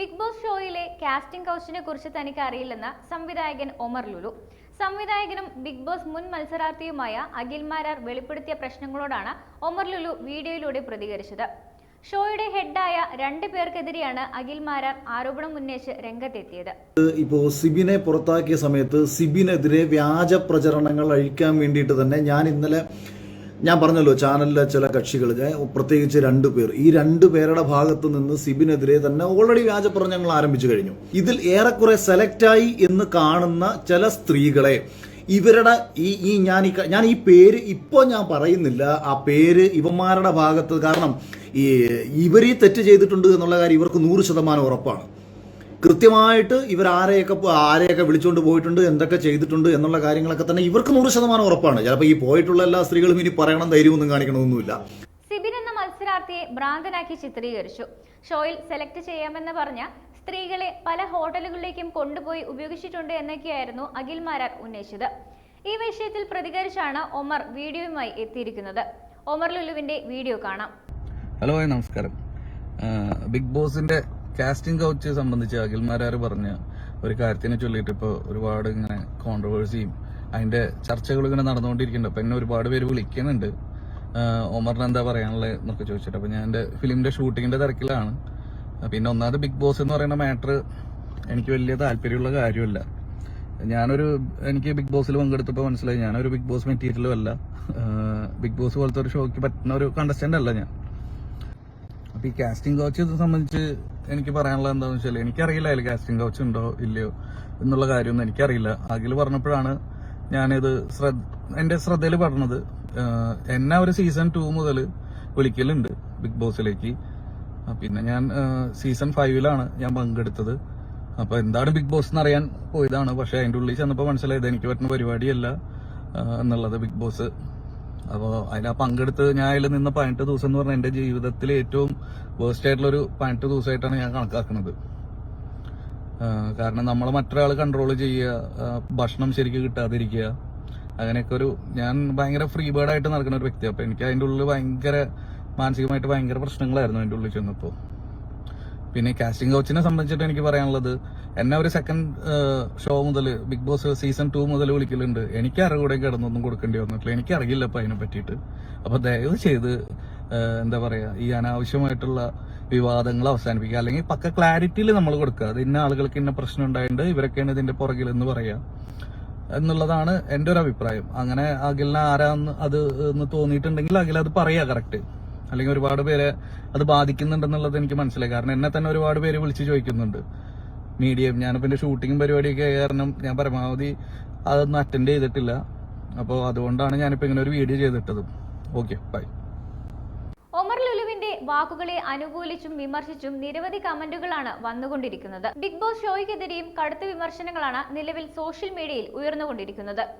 Big boss ഷോയിലെ casting കൗച്ചിനെ കുറിച്ച് തനിക്ക് അറിയില്ലെന്ന സംവിധായകൻ ഒമർ ലുലു. സംവിധായകനും ബിഗ് ബോസ് മുൻ മത്സരാർത്ഥിയുമായ അഖിൽ മാരാർ വെളിപ്പെടുത്തിയ പ്രശ്നങ്ങളോടാണ് ഒമർ ലുലു വീഡിയോയിലൂടെ പ്രതികരിച്ചത്. ഷോയുടെ ഹെഡായ രണ്ട് പേർക്കെതിരെയാണ് അഖിൽ മാരാർ ആരോപണം ഉന്നയിച്ച് രംഗത്തെത്തിയത്. ഇപ്പോ സിബിനെ പുറത്താക്കിയ സമയത്ത് സിബിനെതിരെ വ്യാജ പ്രചരണങ്ങൾ അഴിക്കാൻ വേണ്ടിയിട്ട് തന്നെ ഞാൻ ഇന്നലെ ഞാൻ പറഞ്ഞല്ലോ ചാനലിലെ ചില കക്ഷികൾ പ്രത്യേകിച്ച് രണ്ടു പേർ. ഈ രണ്ടു പേരുടെ ഭാഗത്ത് നിന്ന് സിബിനെതിരെ തന്നെ ഓൾറെഡി വ്യാജ പ്രചരണങ്ങൾ ആരംഭിച്ചു കഴിഞ്ഞു. ഇതിൽ ഏറെക്കുറെ സെലക്റ്റായി എന്ന് കാണുന്ന ചില സ്ത്രീകളെ ഇവരുടെ ഈ ഈ ഞാൻ ഈ ഞാൻ ഈ പേര് ഇപ്പോൾ ഞാൻ പറയുന്നില്ല. ആ പേര് ഇവന്മാരുടെ ഭാഗത്ത് കാരണം ഈ ഇവർ ഈ തെറ്റ് ചെയ്തിട്ടുണ്ട് എന്നുള്ള കാര്യം ഇവർക്ക് നൂറ് ശതമാനം ഉറപ്പാണ്. കൃത്യമായിട്ട് ഇവർ ആരെയൊക്കെ ആരെയൊക്കെ വിളിച്ചുകൊണ്ട് പോയിട്ടുണ്ട് എന്തൊക്കെ ചെയ്തിട്ടുണ്ട് എന്നുള്ള കാര്യങ്ങളൊക്കെ തന്നെ ഇവർക്ക് നൂറ് ശതമാനം ഉറപ്പാണ്. ചിലപ്പോൾ ഈ പോയിട്ടുള്ള എല്ലാ സ്ത്രീകളും ഇനി പറയണം ധൈര്യമൊന്നും കാണിക്കണമൊന്നുമില്ല. സിബിൻ എന്ന മത്സരാർത്ഥിയെ ഭ്രാന്തനാക്കി ചിത്രീകരിച്ചു. ഷോയിൽ സെലക്ട് ചെയ്യാമെന്ന് പറഞ്ഞ സ്ത്രീകളെ പല ഹോട്ടലുകളിലേക്കും കൊണ്ടുപോയി ഉപയോഗിച്ചിട്ടുണ്ട് എന്നൊക്കെയായിരുന്നു അഖിൽ മാരാർ ഉന്നയിച്ചത്. ഈ വിഷയത്തിൽ പ്രതികരിച്ചാണ് ഒമർ വീഡിയോയുമായി എത്തിയിരിക്കുന്നത്. ഒമർ ലുലുവിന്റെ വീഡിയോ കാണാം. ഹലോ നമസ്കാരം. ബിഗ് ബോസിന്റെ കാസ്റ്റിംഗ് കൗച്ച് സംബന്ധിച്ച് അഖിൽമാരാർ പറഞ്ഞ ഒരു കാര്യത്തിനെ ചൊല്ലിയിട്ട് ഇപ്പോൾ ഒരുപാട് ഇങ്ങനെ കോൺട്രവേഴ്സിയും അതിന്റെ ചർച്ചകൾ ഇങ്ങനെ നടന്നുകൊണ്ടിരിക്കുന്നുണ്ട്. അപ്പൊ എന്നെ ഒരുപാട് പേര് വിളിക്കുന്നുണ്ട്. ഒമറിന് എന്താ പറയാനുള്ളത് എന്നൊക്കെ ചോദിച്ചിട്ട്. അപ്പൊ ഞാൻ എന്റെ ഫിലിമിന്റെ ഷൂട്ടിങ്ങിന്റെ തിരക്കിലാണ്. പിന്നെ ഒന്നാമത് ബിഗ് ബോസ് എന്ന് പറയുന്ന മാറ്റർ എനിക്ക് വലിയ താല്പര്യമുള്ള കാര്യമല്ല. ഞാനൊരു എനിക്ക് ബിഗ് ബോസിൽ പങ്കെടുത്തപ്പോൾ മനസ്സിലായി. ഞാനൊരു ബിഗ് ബോസ് മെറ്റീരിയലും അല്ല. ബിഗ് ബോസ് പോലത്തെ ഒരു ഷോയ്ക്ക് പറ്റുന്ന ഒരു കണ്ടസ്റ്റന്റ് അല്ല ഞാൻ. അപ്പൊ ഈ കാസ്റ്റിംഗ് കോച്ച് ഇത് സംബന്ധിച്ച് എനിക്ക് പറയാനുള്ളത് എന്താണെന്ന് വെച്ചാൽ എനിക്കറിയില്ല അതിൽ കാസ്റ്റിംഗ് കോച്ച് ഉണ്ടോ ഇല്ലയോ എന്നുള്ള കാര്യമൊന്നും എനിക്കറിയില്ല. അഖിൽ പറഞ്ഞപ്പോഴാണ് ഞാനിത് ശ്രദ്ധ എന്റെ ശ്രദ്ധയിൽ പറഞ്ഞത് എന്നെ ഒരു സീസൺ ടു മുതൽ വിളിക്കലുണ്ട് ബിഗ് ബോസിലേക്ക്. പിന്നെ ഞാൻ സീസൺ ഫൈവിലാണ് ഞാൻ പങ്കെടുത്തത്. അപ്പൊ എന്താണ് ബിഗ് ബോസ് എന്ന് അറിയാൻ പോയതാണ്. പക്ഷെ അതിന്റെ ഉള്ളിൽ ചെന്നപ്പോൾ മനസ്സിലായത് എനിക്ക് പറ്റുന്ന പരിപാടിയല്ല എന്നുള്ളത് ബിഗ് ബോസ് അപ്പോൾ അതിൽ ആ പങ്കെടുത്ത് ഞാൻ അതിൽ നിന്ന് പതിനെട്ട് ദിവസം എന്ന് പറഞ്ഞാൽ എന്റെ ജീവിതത്തിൽ ഏറ്റവും വേസ്റ്റ് ആയിട്ടുള്ള ഒരു പതിനെട്ട് ദിവസമായിട്ടാണ് ഞാൻ കണക്കാക്കുന്നത്. കാരണം നമ്മളെ മറ്റൊരാൾ കൺട്രോൾ ചെയ്യുക ഭക്ഷണം ശരിക്കും കിട്ടാതിരിക്കുക അങ്ങനെയൊക്കെ ഒരു ഞാൻ ഭയങ്കര ഫ്രീ ബേർഡ് ആയിട്ട് നടക്കുന്ന ഒരു വ്യക്തിയാണ് അപ്പോൾ എനിക്ക് അതിന്റെ ഉള്ളിൽ ഭയങ്കര മാനസികമായിട്ട് ഭയങ്കര പ്രശ്നങ്ങളായിരുന്നു അതിന്റെ ഉള്ളിൽ ചെന്നപ്പോൾ പിന്നെ കാസ്റ്റിംഗ് കോച്ചിനെ സംബന്ധിച്ചിട്ട് എനിക്ക് പറയാനുള്ളത് എന്നെ ഒരു സെക്കൻഡ് ഷോ മുതൽ ബിഗ് ബോസ് സീസൺ ടു മുതൽ വിളിക്കലുണ്ട്. എനിക്ക് അറിവൂടെ കിടന്നൊന്നും കൊടുക്കേണ്ടി വന്നിട്ടില്ല. എനിക്ക് അറിയില്ല ഇപ്പൊ അതിനെ പറ്റിയിട്ട്. അപ്പൊ ദയവ് ചെയ്ത് എന്താ പറയാ ഈ അനാവശ്യമായിട്ടുള്ള വിവാദങ്ങൾ അവസാനിപ്പിക്കുക. അല്ലെങ്കിൽ പക്ക ക്ലാരിറ്റിയിൽ നമ്മൾ കൊടുക്കുക. അത് ഇന്ന ആളുകൾക്ക് ഇന്ന പ്രശ്നം ഉണ്ടായിട്ടുണ്ട് ഇവരൊക്കെയാണ് ഇതിന്റെ പുറകിൽ എന്ന് പറയാ. എന്നുള്ളതാണ് എന്റെ ഒരു അഭിപ്രായം. അങ്ങനെ അഖിലിനെ ആരാന്ന് അത് എന്ന് തോന്നിയിട്ടുണ്ടെങ്കിൽ അഖിൽ അത് പറയുക കറക്റ്റ് അല്ലെങ്കിൽ ഒരുപാട് പേരെ അത് ബാധിക്കുന്നുണ്ടെന്നുള്ളത് എനിക്ക് മനസ്സിലായി. കാരണം എന്നെ തന്നെ ഒരുപാട് പേര് വിളിച്ചു ചോദിക്കുന്നുണ്ട്. മീഡിയം ഞാനിപ്പോ എന്റെ ഷൂട്ടിങ്ങും പരിപാടിയൊക്കെ കാരണം ഞാൻ പരമാവധി അതൊന്നും അറ്റൻഡ് ചെയ്തിട്ടില്ല. അപ്പോൾ അതുകൊണ്ടാണ് ഞാനിപ്പോ ഇങ്ങനെ ഒരു വീഡിയോ ചെയ്തിട്ടത്. ഓക്കെ ബൈ ഒമർ ലുലുവിന്റെ വാക്കുകളെ അനുകൂലിച്ചും വിമർശിച്ചും നിരവധി കമന്റുകളാണ് വന്നുകൊണ്ടിരിക്കുന്നത്. ബിഗ് ബോസ് ഷോയ്ക്കെതിരെയും കടുത്ത വിമർശനങ്ങളാണ് നിലവിൽ സോഷ്യൽ മീഡിയയിൽ ഉയർന്നുകൊണ്ടിരിക്കുന്നത്.